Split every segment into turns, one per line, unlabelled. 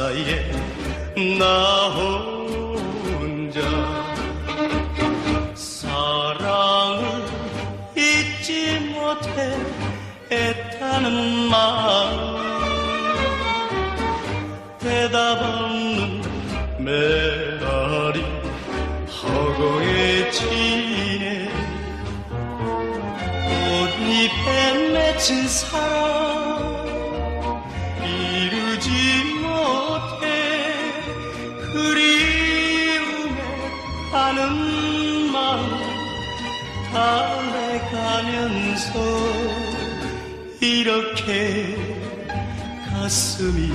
사이에 나 혼자 사랑을 잊지 못해 애타는 마음 대답 없는 메아리 허공에 지네. 꽃잎에 맺힌 사랑 가는 마음 달래가면서 이렇게 가슴이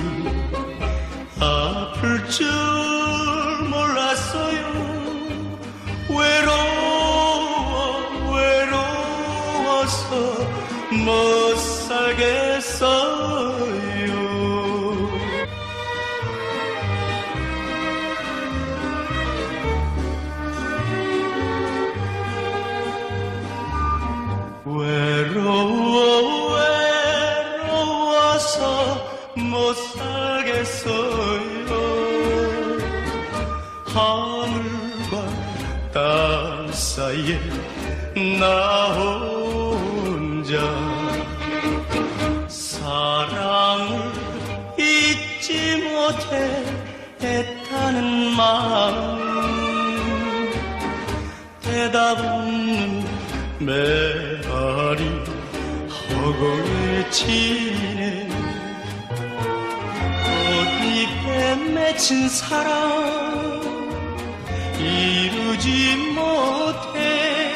아플 줄 몰랐어요. 외로워 외로워서 못 살겠어요 못 살겠어요. 하늘과 땅 사이에 나 혼자 사랑을 잊지 못해 애타는 마음 대답 없는 메아리 허공에 지네 맺힌 사랑 이루지 못해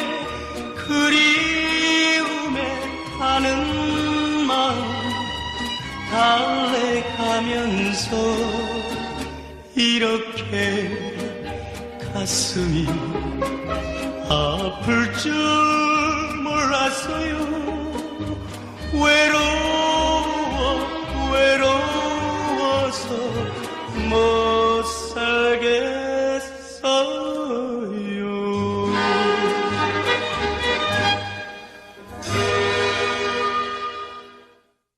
그리움에 가는 마음 달래가면서 이렇게 가슴이 아플 줄 몰랐어요 못 살게.